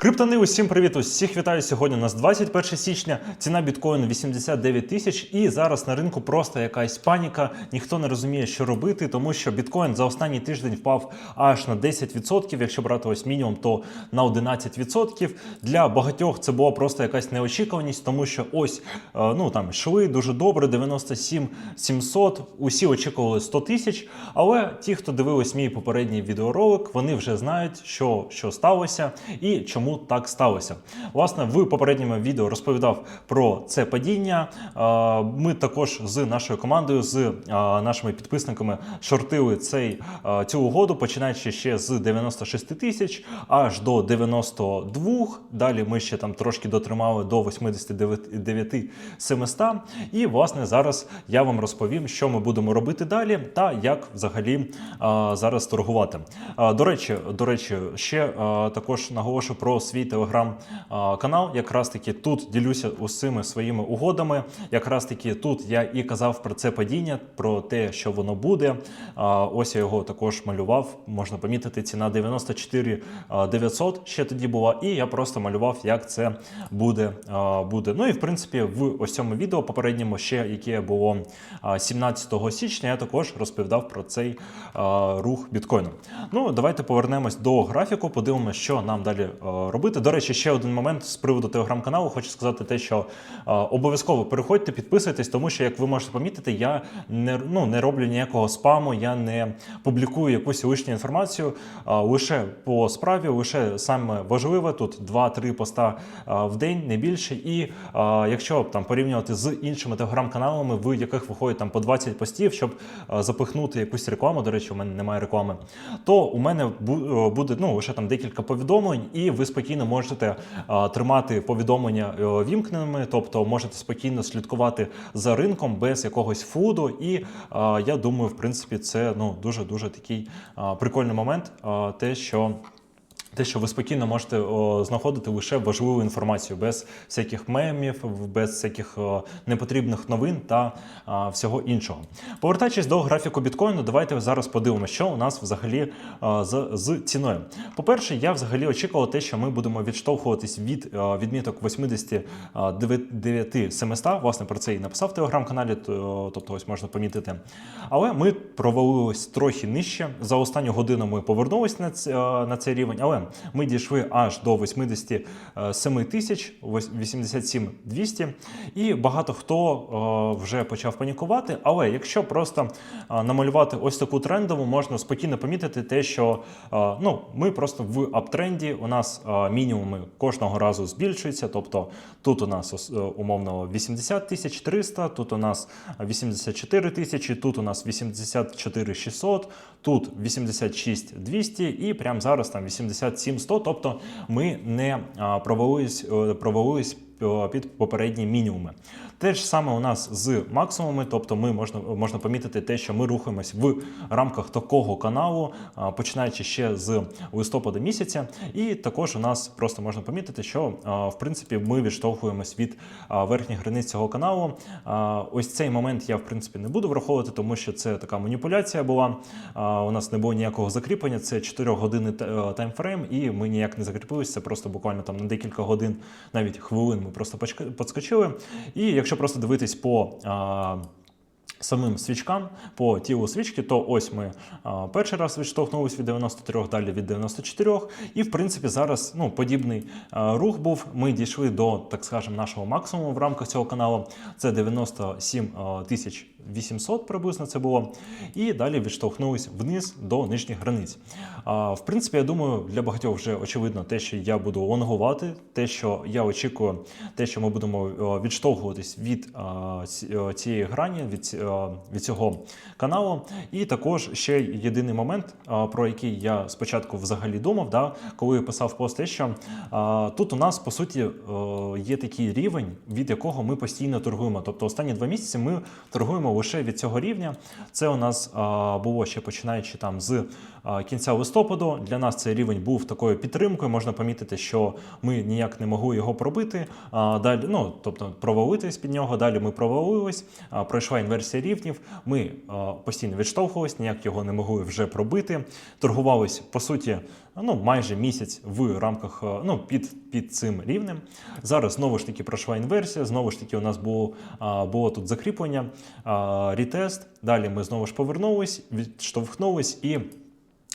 Криптони, усім привіт! Усіх вітаю сьогодні. У нас 21 січня. Ціна біткоїну 89 тисяч, і зараз на ринку просто якась паніка. Ніхто не розуміє, що робити, тому що біткоін за останній тиждень впав аж на 10%. Якщо брати ось мінімум, то на 11%. Для багатьох це була просто якась неочікуваність, тому що ось е, ну там йшли дуже добре, 97 700, Усі очікували 100 тисяч. Але ті, хто дивились мій попередній відеоролик, вони вже знають, що, що сталося і чому так сталося. Власне, в попередньому відео розповідав про це падіння. Ми також з нашою командою, з нашими підписниками шортили цей, цю угоду, починаючи ще з 96 тисяч аж до 92. Далі ми ще там трошки дотримали до 89 700. І власне зараз я вам розповім, що ми будемо робити далі, та як взагалі зараз торгувати. До речі, до речі, ще також наголошую про свій телеграм-канал. Якраз таки тут ділюся усіми своїми угодами. Якраз таки тут я і казав про це падіння, про те, що воно буде. Ось я його також малював. Можна помітити, ціна 94 900 ще тоді була, і я просто малював, як це буде. буде. Ну і в принципі, в ось цьому відео попередньому, ще яке було 17 січня, я також розповідав про цей рух біткоїну. Ну, давайте повернемось до графіку, подивимося, що нам далі робити. До речі, ще один момент з приводу телеграм-каналу. Хочу сказати те, що обов'язково переходьте, підписуйтесь, тому що, як ви можете помітити, я не, ну, не роблю ніякого спаму, я не публікую якусь лишню інформацію лише по справі, лише саме важливе тут 2-3 поста в день, не більше. І якщо там порівнювати з іншими телеграм-каналами, в яких виходить там по 20 постів, щоб запихнути якусь рекламу. До речі, у мене немає реклами, то у мене буде ну лише там декілька повідомлень, і ви спокійно можете тримати повідомлення е, вімкненими, тобто можете спокійно слідкувати за ринком без якогось фуду. І я думаю, в принципі, це ну дуже дуже такий прикольний момент, те, що. Те, що ви спокійно можете о, знаходити лише важливу інформацію без всяких мемів, без всяких о, непотрібних новин та а, всього іншого. Повертаючись до графіку біткоїну, давайте зараз подивимося, що у нас взагалі а, з, з ціною. По-перше, я взагалі очікував те, що ми будемо відштовхуватись від а, відміток 89 700. Власне, про це і написав в телеграм-каналі, то- тобто ось можна помітити. Але ми провалились трохи нижче. За останню годину ми повернулись на, ц- е, на цей рівень, але ми дійшли аж до 87 тисяч, 87 200. І багато хто е, вже почав панікувати. Але якщо просто е, намалювати ось таку трендову, можна спокійно помітити те, що е, ну, ми просто в аптренді, у нас е, мінімуми кожного разу збільшуються. Тобто тут у нас е, умовно 80 тисяч 300, тут у нас 84 тисячі, тут у нас 84 600, тут 86 200 і прямо зараз там 87 100. Тобто ми не провалились, е, провалились під попередні мінімуми. Те ж саме у нас з максимумами, тобто ми можна, можна помітити те, що ми рухаємось в рамках такого каналу, починаючи ще з листопада місяця. І також у нас просто можна помітити, що в принципі ми відштовхуємось від верхніх границь цього каналу. Ось цей момент я в принципі не буду враховувати, тому що це така маніпуляція була. У нас не було ніякого закріплення, це 4 години е, таймфрейм, і ми ніяк не закріпилися. Це просто буквально там на декілька годин, навіть хвилин ми просто подскочили. І якщо просто дивитись по. Самим свічкам по тілу свічки, то ось ми перший раз відштовхнулись від 93, далі від 94. І в принципі зараз ну, подібний рух був. Ми дійшли до, так скажемо, нашого максимуму в рамках цього каналу. Це 97 тисяч 800 приблизно це було. І далі відштовхнулись вниз до нижніх границь. А, в принципі, я думаю, для багатьох вже очевидно те, що я буду лонгувати, те, що я очікую, те, що ми будемо відштовхуватись від а, цієї грані, від, від цього каналу. І також ще єдиний момент, про який я спочатку взагалі думав, да, коли писав пост, що тут у нас по суті е, є такий рівень, від якого ми постійно торгуємо. Тобто останні два місяці ми торгуємо лише від цього рівня. Це у нас було ще починаючи там з кінця листопаду. Для нас цей рівень був такою підтримкою. Можна помітити, що ми ніяк не могли його пробити. Далі, ну тобто провалитись під нього. Далі ми провалились. Пройшла інверсія рівнів. Ми е, постійно відштовхувались, ніяк його не могли вже пробити. Торгувались по суті. Ну, майже місяць в рамках е, ну, під, під цим рівнем. Зараз знову ж таки пройшла інверсія, знову ж таки, у нас було, було тут закріплення, рітест. Далі ми знову ж повернулись, відштовхнулись і.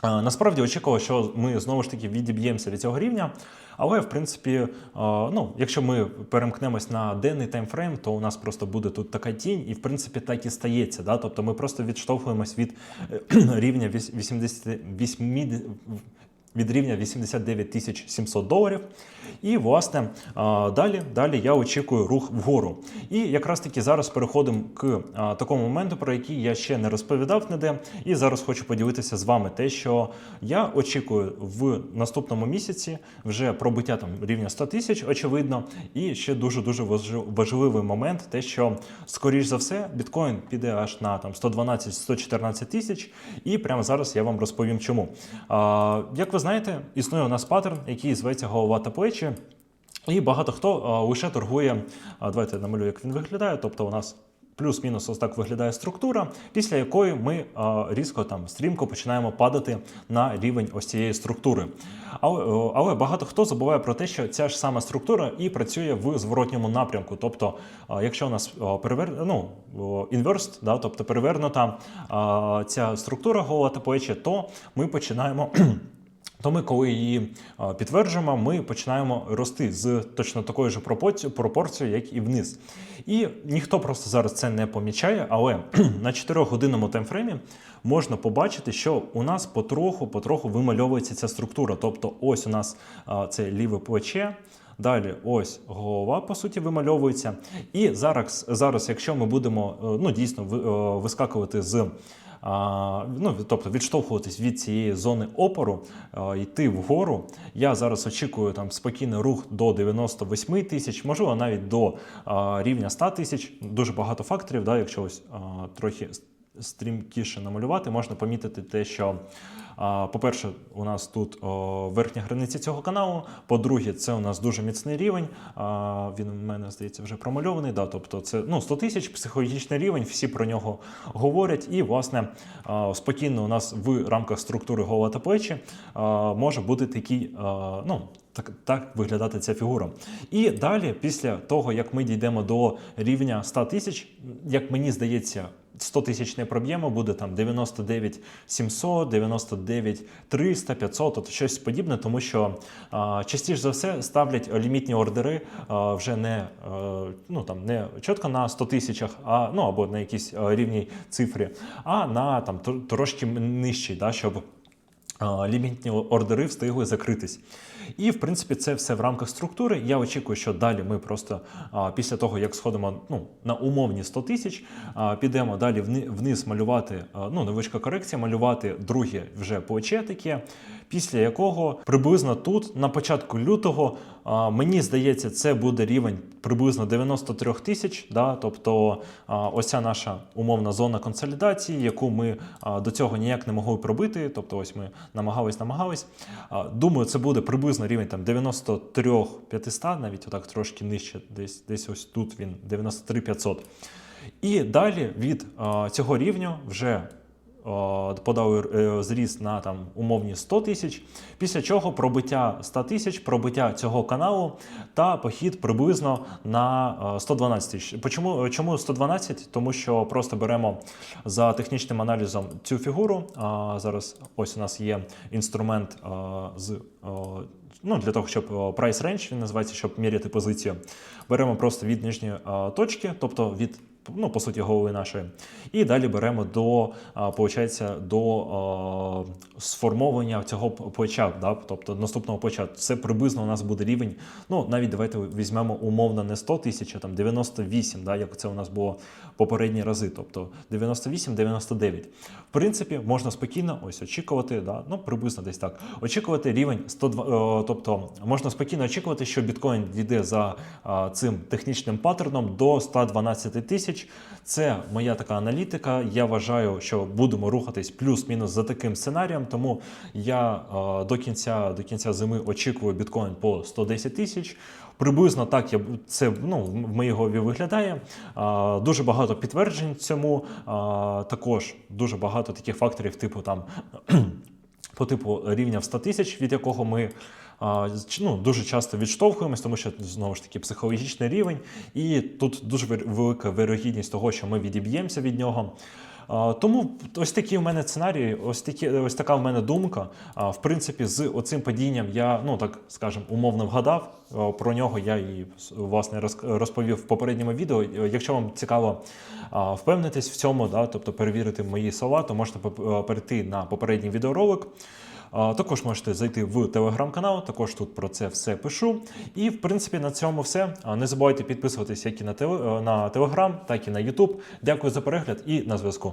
А, Насправді очікував, що ми знову ж таки відіб'ємося від цього рівня. Але в принципі, ну, якщо ми перемкнемось на денний таймфрейм, то у нас просто буде тут така тінь, і в принципі так і стається. Да? Тобто ми просто відштовхуємось від е, рівня віс- 88, від рівня 89 тисяч 700 доларів. І власне далі, далі я очікую рух вгору. І якраз таки зараз переходимо к такому моменту, про який я ще не розповідав ніде. І зараз хочу поділитися з вами те, що я очікую в наступному місяці вже пробиття там рівня 100 тисяч, очевидно. І ще дуже дуже важливий момент, те, що скоріш за все біткоін піде аж на там 112-114 тисяч. І прямо зараз я вам розповім, чому. Як ви знаєте, існує у нас паттерн, який зветься голова та плечі. І багато хто лише торгує. Давайте я намалюю, як він виглядає. Тобто, у нас плюс-мінус ось так виглядає структура, після якої ми різко там стрімко починаємо падати на рівень ось цієї структури. Але, але багато хто забуває про те, що ця ж сама структура і працює в зворотньому напрямку. Тобто, якщо у нас перевер... ну, інверст, да, тобто перевернута ця структура голова та плечі, то ми починаємо. То ми, коли її підтверджуємо, ми починаємо рости з точно такою ж пропорці- пропорцією, як і вниз. І ніхто просто зараз це не помічає, але на 4-годинному таймфреймі можна побачити, що у нас потроху-потроху вимальовується ця структура. Тобто, ось у нас це ліве плече. Далі ось голова, по суті, вимальовується. І зараз, зараз якщо ми будемо е, ну, дійсно е, вискакувати з ну, тобто відштовхуватись від цієї зони опору, йти вгору. Я зараз очікую там спокійний рух до 98 тисяч, можливо, навіть до рівня 100 тисяч. Дуже багато факторів. Да, якщо ось трохи стрімкіше намалювати, можна помітити те, що. По-перше, у нас тут верхня границя цього каналу. По-друге, це у нас дуже міцний рівень. Він у мене здається вже промальований. Да, тобто це ну 100 тисяч психологічний рівень. Всі про нього говорять. І власне спокійно у нас в рамках структури голова та плечі може бути такий, ну. Так, так виглядати ця фігура. І далі, після того, як ми дійдемо до рівня 100 тисяч, як мені здається, 100 тисяч не проб'ємо, буде там 99 700, 99 300, 500, от щось подібне, тому що а, частіше за все ставлять лімітні ордери а, вже не, а, ну, там, не чітко на 100 тисячах, ну, або на якійсь е, рівній цифрі, а на там, трошки нижчій, да, щоб лімітні ордери встигли закритись. І, в принципі, це все в рамках структури. Я очікую, що далі ми просто після того, як сходимо ну, на умовні 100 тисяч, підемо далі вниз малювати, а, ну, невеличка корекція, малювати друге вже плече таке, після якого приблизно тут, на початку лютого, мені здається, це буде рівень приблизно 93 тисяч. Да? Тобто ось ця наша умовна зона консолідації, яку ми до цього ніяк не могли пробити. Тобто, ось ми намагались, намагались. Думаю, це буде приблизно рівень там 93 500, навіть отак трошки нижче, десь, десь ось тут він 93 500. І далі від а, цього рівня вже подали е, зріст на там умовні 100 тисяч, після чого пробиття 100 тисяч, пробиття цього каналу та похід приблизно на 112 тисяч. Почому чому 112? Тому що просто беремо за технічним аналізом цю фігуру. Зараз ось у нас є інструмент з ну, для того, щоб price range, він називається, щоб міряти позицію. Беремо просто від нижньої точки, тобто від. Ну, по суті, голови нашої. І далі беремо до, получається, до а, сформовування цього плеча, да? тобто наступного плеча. Це приблизно у нас буде рівень. Ну, навіть давайте візьмемо умовно не 100 тисяч, а там 98, да? як це у нас було попередні рази. Тобто 98-99. В принципі, можна спокійно ось очікувати, да? ну, приблизно десь так. Очікувати рівень 102, о, тобто можна спокійно очікувати, що біткоін дійде за а, цим технічним паттерном до 112 тисяч. Тисяч. Це моя така аналітика. Я вважаю, що будемо рухатись плюс-мінус за таким сценарієм. Тому я е, до кінця до кінця зими очікую біткоін по 110 тисяч. Приблизно так я це ну, в моїй голові виглядає. А, дуже багато підтверджень цьому. А, також дуже багато таких факторів, типу там по типу рівня в 100 тисяч, від якого ми ну, дуже часто відштовхуємось, тому що знову ж таки психологічний рівень, і тут дуже велика вирогідність того, що ми відіб'ємося від нього. Тому ось такі в мене сценарії, ось такі, ось така в мене думка. В принципі, з оцим падінням я, ну так скажем, умовно вгадав. Про нього я і власне розповів в попередньому відео. Якщо вам цікаво впевнитись в цьому, да, тобто перевірити мої слова, то можете перейти на попередній відеоролик. Також можете зайти в телеграм-канал, також тут про це все пишу. І в принципі на цьому все. Не забувайте підписуватись як і на теле- е, на телеграм, так і на Ютуб. Дякую за перегляд і на зв'язку.